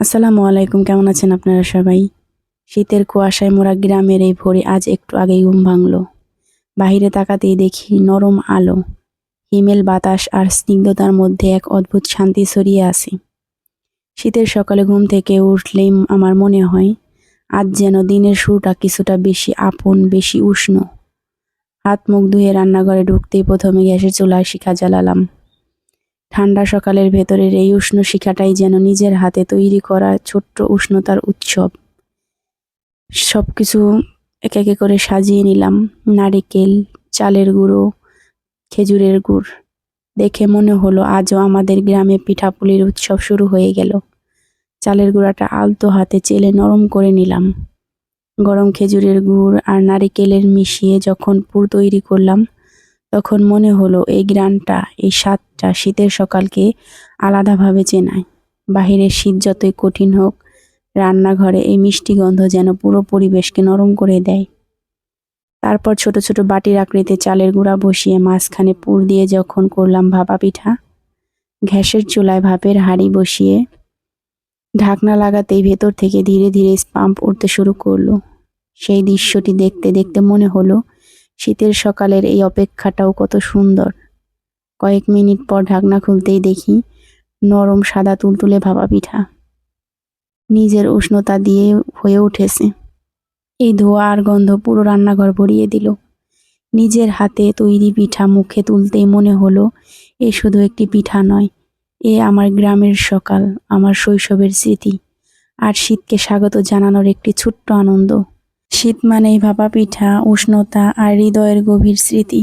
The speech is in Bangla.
আসসালামু আলাইকুম, কেমন আছেন আপনারা সবাই? শীতের কুয়াশায় মোরা গ্রামের এই ভোরে আজ একটু আগেই ঘুম ভাঙলো। বাহিরে তাকাতেই দেখি নরম আলো, হিমেল বাতাস আর স্নিগ্ধতার মধ্যে এক অদ্ভুত শান্তি ছড়িয়ে আছে। শীতের সকালে ঘুম থেকে উঠলেই আমার মনে হয়, আজ যেন দিনের শুরুটা কিছুটা বেশি আপন, বেশি উষ্ণ। হাত মুখ ধুয়ে রান্নাঘরে ঢুকতেই প্রথমে গ্যাসের চুলায় শিখা জ্বালালাম। ঠান্ডা সকালের ভেতরের এই উষ্ণ শিখাটাই যেন নিজের হাতে তৈরি করা ছোট্ট উষ্ণতার উৎসব। সবকিছু এক একে করে সাজিয়ে নিলাম। নারিকেল, চালের গুঁড়ো, খেজুরের গুড়। দেখে মনে হলো আজও আমাদের গ্রামে পিঠাপুলির উৎসব শুরু হয়ে গেল। চালের গুঁড়াটা আলতো হাতে চেলে নরম করে নিলাম। গরম খেজুরের গুড় আর নারিকেলের মিশিয়ে যখন পুর তৈরি করলাম তখন মনে হলো এই গ্রানটা, এই স্বাদটা শীতের সকালকে আলাদাভাবে চেনায়। বাহিরের শীত যতই কঠিন হোক, রান্নাঘরে এই মিষ্টি গন্ধ যেন পুরো পরিবেশকে নরম করে দেয়। তারপর ছোট ছোট বাটির আকৃতিতে চালের গুঁড়া বসিয়ে মাঝখানে পুর দিয়ে যখন করলাম ভাপা পিঠা, গ্যাসের চুলায় ভাপের হাঁড়ি বসিয়ে ঢাকনা লাগাতেই ভেতর থেকে ধীরে ধীরে স্পাম্প উঠতে শুরু করল। সেই দৃশ্যটি দেখতে দেখতে মনে হলো শীতের সকালের এই অপেক্ষাটাও কত সুন্দর। কয়েক মিনিট পর ঢাকনা খুলতেই দেখি নরম সাদা তুলতুলে ভাপা পিঠা। নিজের উষ্ণতা দিয়ে হয়ে উঠেছে। এই ধোয়া আর গন্ধ পুরো রান্নাঘর ভরিয়ে দিল। নিজের হাতে তৈরি পিঠা মুখে তুলতেই মনে হলো, এ শুধু একটি পিঠা নয়, এ আমার গ্রামের সকাল, আমার শৈশবের স্মৃতি, আর শীতকে স্বাগত জানানোর একটি ছোট্ট আনন্দ। শীত মানেই ভাপা পিঠা উষ্ণতা আর হৃদয়ের গভীর স্মৃতি।